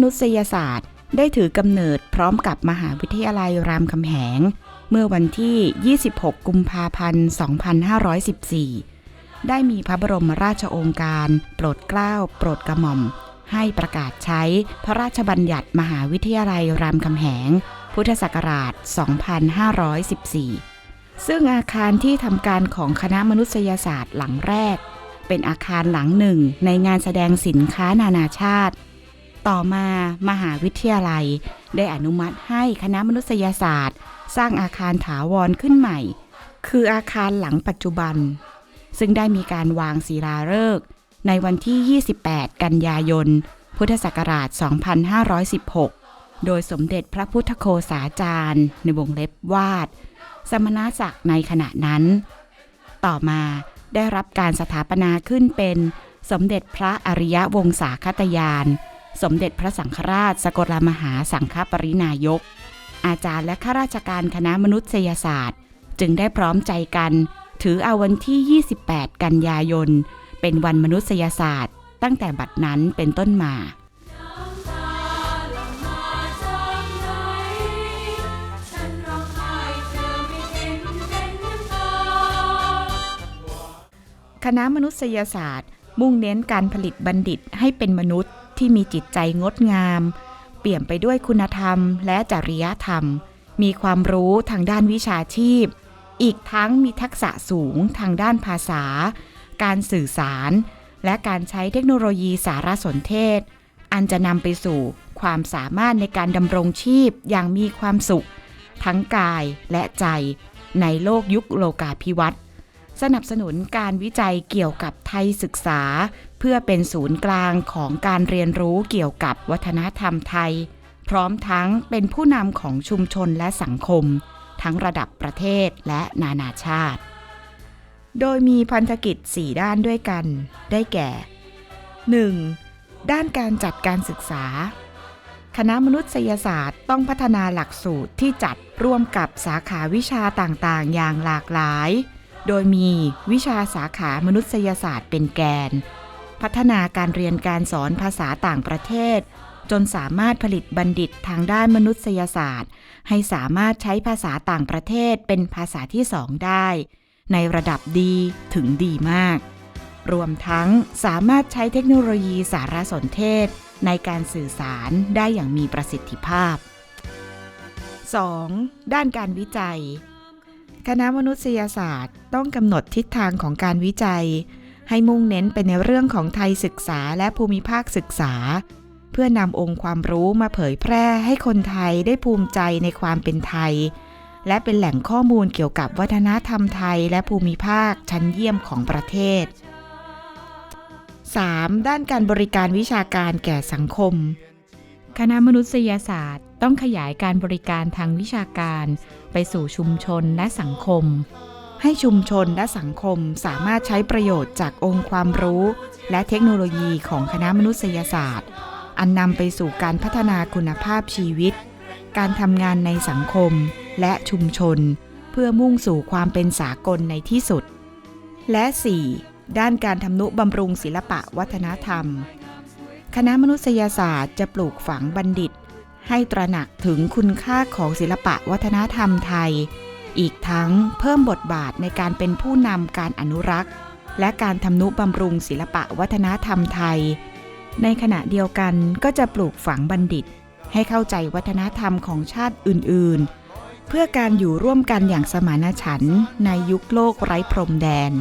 มนุษยศาสตร์ ได้ถือกำเนิดพร้อมกับมหาวิทยาลัยรามคำแหง เมื่อวันที่ 26 กุมภาพันธ์ 2514 ได้มีพระบรมราชโองการ โปรดเกล้า โปรดกระหม่อม ให้ประกาศใช้พระราชบัญญัติมหาวิทยาลัยรามคำแหง พุทธศักราช 2514 ซึ่งอาคารที่ทำการของคณะมนุษยศาสตร์หลังแรกเป็นอาคารหลังหนึ่งในงานแสดงสินค้านานาชาติ ต่อมามหาวิทยาลัย ได้อนุมัติให้คณะมนุษยศาสตร์ สร้างอาคารถาวรขึ้นใหม่ คืออาคารหลังปัจจุบัน ซึ่งได้มีการวางศิลาฤกษ์ในวันที่ 28 กันยายน พุทธศักราช 2516 โดยสมเด็จพระพุทธโฆษาจารย์ในวงเล็บวาด สมณศักดิ์ในขณะนั้น ต่อมาได้รับการสถาปนาขึ้นเป็นสมเด็จพระอริยวงศาคตยาน สมเด็จพระสังฆราช สกลมหาสังฆปรินายก อาจารย์และข้าราชการคณะมนุษยศาสตร์ จึงได้พร้อมใจกัน ถือเอาวันที่ 28 กันยายน เป็นวันมนุษยศาสตร์ ตั้งแต่บัดนั้นเป็นต้นมาคณะมนุษยศาสตร์ มุ่งเน้นการผลิตบัณฑิตให้เป็นมนุษย์ ที่มีจิตใจงดงาม เปี่ยมไปด้วยคุณธรรมและจริยธรรม มีความรู้ทางด้านวิชาชีพ อีกทั้งมีทักษะสูงทางด้านภาษา การสื่อสาร และการใช้เทคโนโลยีสารสนเทศ อันจะนำไปสู่ความสามารถในการดำรงชีพอย่างมีความสุข ทั้งกายและใจในโลกยุคโลกาภิวัตน์ สนับสนุนการวิจัยเกี่ยวกับไทยศึกษา เพื่อเป็นศูนย์กลางของการเรียนรู้เกี่ยวกับวัฒนธรรมไทย พร้อมทั้งเป็นผู้นำของชุมชนและสังคม ทั้งระดับประเทศและนานาชาติ โดยมีพันธกิจ 4 ด้านด้วยกัน ได้แก่ 1. ด้านการจัดการศึกษา คณะมนุษยศาสตร์ต้องพัฒนาหลักสูตรที่จัดร่วมกับสาขาวิชาต่างๆ อย่างหลากหลาย โดยมีวิชาสาขามนุษยศาสตร์เป็นแกน พัฒนาการเรียนการสอนภาษาต่างประเทศ จนสามารถผลิตบัณฑิตทางด้านมนุษยศาสตร์ ให้สามารถใช้ภาษาต่างประเทศเป็นภาษาที่สองได้ ในระดับดีถึงดีมาก รวมทั้งสามารถใช้เทคโนโลยีสารสนเทศ ในการสื่อสารได้อย่างมีประสิทธิภาพ 2. ด้านการวิจัย คณะมนุษยศาสตร์ต้องกำหนดทิศทางของการวิจัย ให้มุ่งเน้นไปในเรื่องของไทยศึกษาและภูมิภาคศึกษา เพื่อนำองค์ความรู้มาเผยแพร่ให้คนไทยได้ภูมิใจในความเป็นไทย และเป็นแหล่งข้อมูลเกี่ยวกับวัฒนธรรมไทยและภูมิภาคชั้นเยี่ยมของประเทศ 3. ด้านการบริการวิชาการแก่สังคม คณะมนุษยศาสตร์ ต้องขยายการบริการทางวิชาการไปสู่ชุมชนและสังคม ให้ชุมชนและสังคมสามารถใช้ประโยชน์จากองค์ความรู้ และเทคโนโลยีของคณะมนุษยศาสตร์ อันนำไปสู่การพัฒนาคุณภาพชีวิต การทำงานในสังคมและชุมชน เพื่อมุ่งสู่ความเป็นสากลในที่สุด และ 4. ด้านการทำนุบำรุงศิลปะวัฒนธรรม คณะมนุษยศาสตร์จะปลูกฝังบัณฑิต ให้ตระหนักถึงคุณค่าของศิลปะวัฒนธรรมไทย อีกทั้งเพิ่มบทบาทในการเป็นผู้นำการอนุรักษ์ และการทำนุบำรุงศิลปะวัฒนธรรมไทย ในขณะเดียวกันก็จะปลูกฝังบัณฑิต ให้เข้าใจวัฒนธรรมของชาติอื่น ๆ เพื่อการอยู่ร่วมกันอย่างสมานฉันท์ในยุคโลกไร้พรมแดน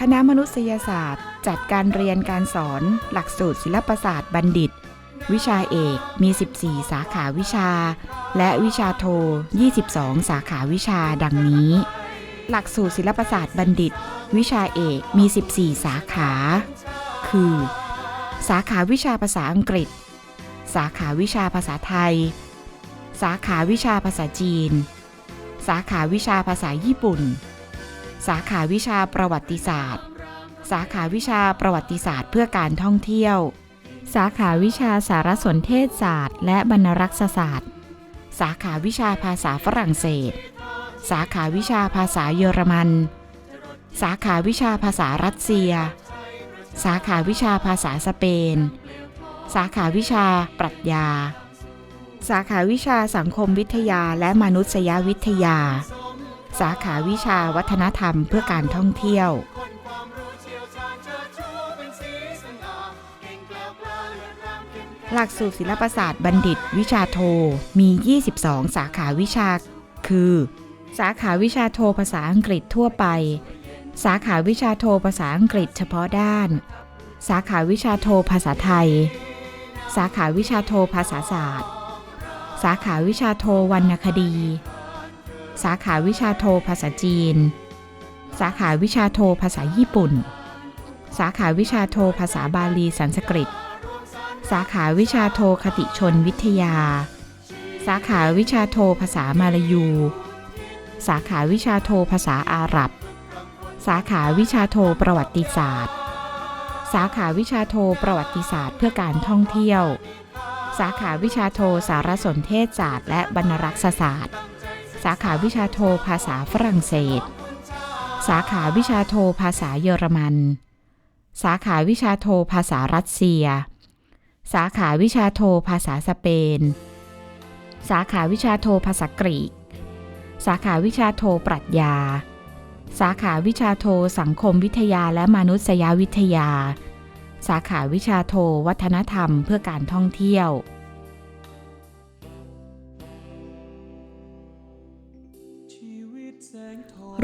คณะมนุษยศาสตร์ จัดการเรียนการสอน หลักสูตรศิลปศาสตร์บัณฑิต วิชาเอกมี 14 สาขาวิชา และวิชาโท 22 สาขาวิชาดังนี้ หลักสูตรศิลปศาสตร์บัณฑิต วิชาเอกมี 14 สาขา คือ สาขาวิชาภาษาอังกฤษ สาขาวิชาภาษาไทย สาขาวิชาภาษาจีน สาขาวิชาภาษาญี่ปุ่น สาขาวิชาประวัติศาสตร์ สาขาวิชาประวัติศาสตร์ เพื่อการท่องเที่ยว สาขาวิชาสารสนเทศศาสตร์ และบรรณรักษศาสตร์ สาขาวิชาภาษาฝรั่งเศส สาขาวิชาภาษาเยอรมัน สาขาวิชาภาษารัสเซีย สาขาวิชาภาษาสเปน สาขาวิชาปรัชญา สาขาวิชาสังคมวิทยาและมนุษยวิทยา สาขาวิชาวัฒนธรรมเพื่อการท่องเที่ยว หลักสูตรศิลปศาสตร์บัณฑิต วิชาโท มี 22 สาขาวิชา คือ สาขาวิชาโทภาษาอังกฤษทั่วไป สาขาวิชาโทภาษาอังกฤษเฉพาะด้าน สาขาวิชาโทภาษาไทย สาขาวิชาโทภาษาศาสตร์ สาขาวิชาโทวรรณคดี สาขาวิชาโทภาษาจีน สาขาวิชาโทภาษาญี่ปุ่น สาขาวิชาโทภาษาบาลีสันสกฤต สาขาวิชาโทคติชนวิทยา สาขาวิชาโทภาษามาลายู สาขาวิชาโทภาษาอาหรับ สาขาวิชาโทประวัติศาสตร์ สาขาวิชาโทประวัติศาสตร์เพื่อการท่องเที่ยว สาขาวิชาโทสารสนเทศศาสตร์และบรรณรักษศาสตร์ สาขาวิชาโทภาษาฝรั่งเศส สาขาวิชาโทภาษาเยอรมัน สาขาวิชาโทภาษารัสเซีย สาขาวิชาโทภาษาสเปน สาขาวิชาโทภาษากรีก สาขาวิชาโทปรัชญา สาขาวิชาโทสังคมวิทยาและมนุษยวิทยา สาขาวิชาโทวัฒนธรรมเพื่อการท่องเที่ยว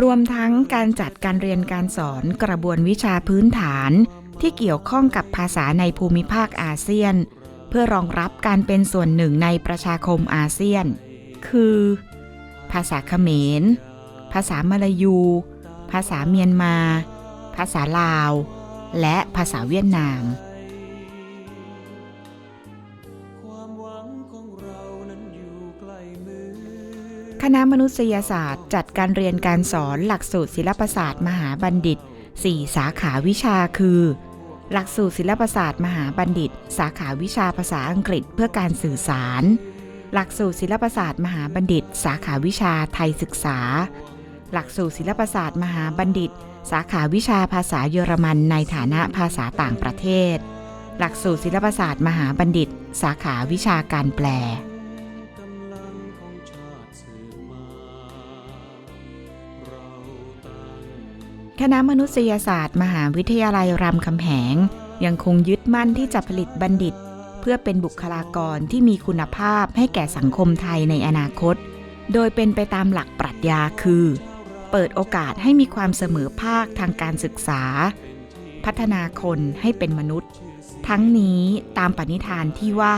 รวมทั้งการจัดการเรียนการสอนกระบวนวิชาพื้นฐาน ที่เกี่ยวข้องกับภาษาในภูมิภาคอาเซียน เพื่อรองรับการเป็นส่วนหนึ่งในประชาคมอาเซียน คือ ภาษาเขมร ภาษามลายู ภาษาเมียนมา ภาษาลาว และภาษาเวียดนาม คณะมนุษยศาสตร์ จัดการเรียนการสอนหลักสูตรศิลปศาสตร์ มหาบัณฑิต 4 สาขาวิชาคือ หลักสูตรศิลปศาสตร์ มหาบัณฑิต สาขาวิชาภาษาอังกฤษเพื่อการสื่อสาร หลักสูตรศิลปศาสตร์ มหาบัณฑิต สาขาวิชาไทยศึกษา หลักสูตรศิลปศาสตร์ มหาบัณฑิต สาขาวิชาภาษาเยอรมันในฐานะภาษาต่างประเทศ หลักสูตรศิลปศาสตร์ มหาบัณฑิต สาขาวิชาการแปล คณะมนุษยศาสตร์ มหาวิทยาลัยรามคำแหง ยังคงยึดมั่นที่จะผลิตบัณฑิต เพื่อเป็นบุคลากรที่มีคุณภาพให้แก่สังคมไทยในอนาคต โดยเป็นไปตามหลักปรัชญาคือ เปิดโอกาสให้มีความเสมอภาคทางการศึกษา พัฒนาคนให้เป็นมนุษย์ ทั้งนี้ตามปณิธานที่ว่า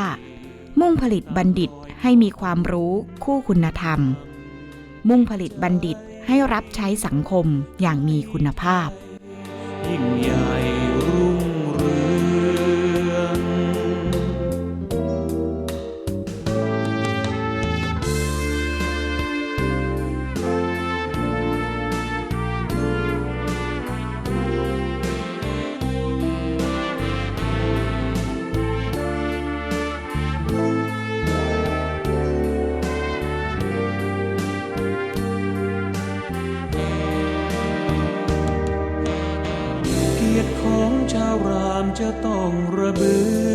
มุ่งผลิตบัณฑิตให้มีความรู้คู่คุณธรรม มุ่งผลิตบัณฑิต ให้รับใช้สังคมอย่างมีคุณภาพ ยิ่งใหญ่รู้ ช